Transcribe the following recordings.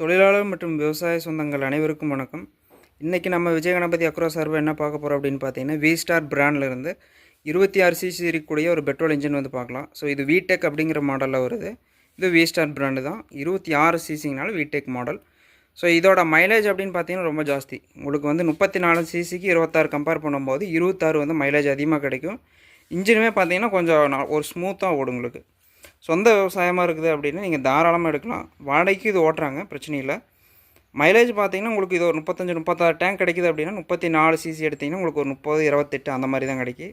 தொழிலாளர் மற்றும் விவசாய சொந்தங்கள் அனைவருக்கும் வணக்கம். இன்றைக்கி நம்ம விஜயகணபதி அக்ரோ சார்பு என்ன பார்க்க போகிறோம் அப்படின்னு பார்த்தீங்கன்னா வி ஸ்டார் பிராண்ட்லேருந்து இருபத்தி ஆறு சிசி இருக்கக்கூடிய ஒரு பெட்ரோல் இன்ஜின் வந்து பார்க்கலாம். ஸோ இது விடெக் அப்படிங்கிற மாடலில் வருது. இது வி ஸ்டார் பிராண்டு தான். இருபத்தி ஆறு சிசிங்கனால விடெக் மாடல் ஸோ இதோட மைலேஜ் அப்படின்னு பார்த்தீங்கன்னா ரொம்ப ஜாஸ்தி. உங்களுக்கு வந்து முப்பத்தி நாலு சிசிக்கு இருபத்தாறு கம்பேர் பண்ணும்போது இருபத்தாறு வந்து மைலேஜ் அதிகமாக கிடைக்கும். இன்ஜினுமே பார்த்தீங்கன்னா கொஞ்சம் ஒரு ஸ்மூத்தாக ஓடும் உங்களுக்கு. சொந்த விவசாயமாக இருக்குது அப்படின்னா நீங்கள் தாராளமாக எடுக்கலாம். வாடகைக்கு இது ஓட்டுறாங்க பிரச்சனை இல்லை. மைலேஜ் பார்த்தீங்கன்னா உங்களுக்கு இது ஒரு முப்பத்தஞ்சு முப்பத்தாறு டேங்க் கிடைக்குது அப்படின்னா முப்பத்தி நாலு சிசி எடுத்திங்கன்னா உங்களுக்கு ஒரு முப்பது இருபத்தெட்டு அந்த மாதிரி தான் கிடைக்கும்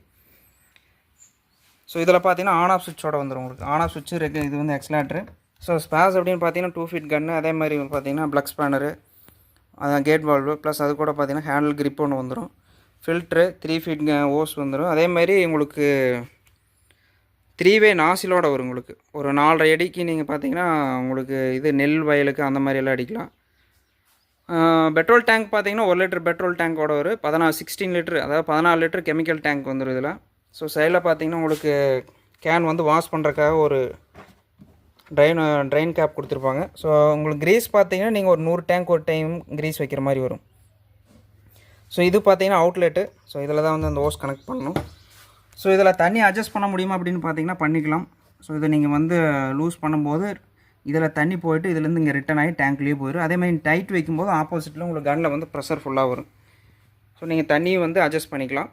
ஸோ இதில் பார்த்தீங்கன்னா ஆன் ஆஃப் சுவிட்சோட வந்துடும் உங்களுக்கு. ஆன் ஆஃப் சுவிட்சு ரெகு இது வந்து எக்ஸ்லேட்ரு ஸோ ஸ்பேஸ் அப்படின்னு பார்த்தீங்கன்னா டூ ஃபீட் கன்று அதே மாதிரி பார்த்தீங்கன்னா ப்ளக் ஸ்பேனரு அதான் கேட் வால்வு ப்ளஸ் அது கூட பார்த்தீங்கன்னா ஹேண்டில் கிரிப் ஒன்று வந்துடும் ஃபில்ட்ரு த்ரீ ஃபீட் ஓஸ் வந்துடும் அதே மாதிரி உங்களுக்கு த்ரீ வே நாசிலோட வரும் உங்களுக்கு. ஒரு நாலரை அடிக்கு நீங்கள் பார்த்தீங்கன்னா உங்களுக்கு இது நெல் வயலுக்கு அந்த மாதிரியெல்லாம் அடிக்கலாம். பெட்ரோல் டேங்க் பார்த்தீங்கன்னா ஒரு லிட்டர் பெட்ரோல் டேங்கோட ஒரு பதினாறு சிக்ஸ்டீன் லிட்டர் அதாவது பதினாலு லிட்டர் கெமிக்கல் டேங்க் வந்துடும் இதில். ஸோ சைடில் பார்த்தீங்கன்னா உங்களுக்கு கேன் வந்து வாஷ் பண்ணுறக்காக ஒரு ட்ரைன் ட்ரைன் கேப் கொடுத்துருப்பாங்க. ஸோ உங்களுக்கு கிரீஸ் பார்த்தீங்கன்னா நீங்கள் ஒரு நூறு டேங்க் ஒரு டைம் கிரீஸ் வைக்கிற மாதிரி வரும். ஸோ இது பார்த்தீங்கன்னா அவுட்லெட்டு ஸோ இதில் தான் வந்து அந்த ஓஸ் கனெக்ட் பண்ணணும். ஸோ இதில் தண்ணி அட்ஜஸ்ட் பண்ண முடியுமா அப்படின்னு பார்த்தீங்கன்னா பண்ணிக்கலாம். ஸோ இதை நீங்கள் வந்து லூஸ் பண்ணும்போது இதில் தண்ணி போயிட்டு இதுலேருந்து இங்கே ரிட்டன் ஆகி டேங்க்லேயே போயிடும் அதே மாதிரி டைட் வைக்கும்போது ஆப்போசிட்டில் உங்களுக்கு கன்னில் வந்து ப்ரெஷர் ஃபுல்லாக வரும். ஸோ நீங்கள் தண்ணியை வந்து அட்ஜஸ்ட் பண்ணிக்கலாம்.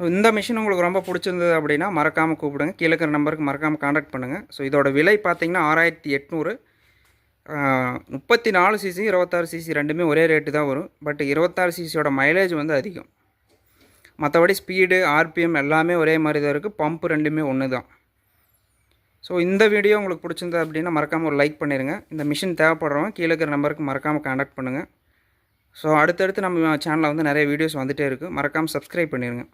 இந்த மிஷின் உங்களுக்கு ரொம்ப பிடிச்சிருந்தது அப்படின்னா மறக்காமல் கூப்பிடுங்க. கீழே இருக்கிற நம்பருக்கு மறக்காமல் காண்டாக்ட் பண்ணுங்கள் ஸோ இதோட விலை பார்த்திங்கன்னா ஆறாயிரத்தி எட்நூறு. முப்பத்தி நாலு சிசி இருபத்தாறு சிசி ரெண்டுமே ஒரே ரேட்டு தான் வரும். பட் இருபத்தாறு சிசியோட மைலேஜ் வந்து அதிகம். மற்றபடி ஸ்பீடு ஆர்பிஎம் எல்லாமே ஒரே மாதிரி தான் இருக்குது பம்ப் ரெண்டுமே ஒன்று தான். ஸோ இந்த வீடியோ உங்களுக்கு பிடிச்சிருந்தது அப்படின்னா மறக்காமல் ஒரு லைக் பண்ணிடுங்க இந்த மிஷின் தேவைப்படுறவங்க கீழே இருக்கிற நம்பருக்கு மறக்காமல் காண்டாக்ட் பண்ணுங்கள் ஸோ அடுத்தடுத்து நம்ம சேனலில் வந்து நிறைய வீடியோஸ் வந்துகிட்டே இருக்குது மறக்காமல் சப்ஸ்கிரைப் பண்ணிடுங்க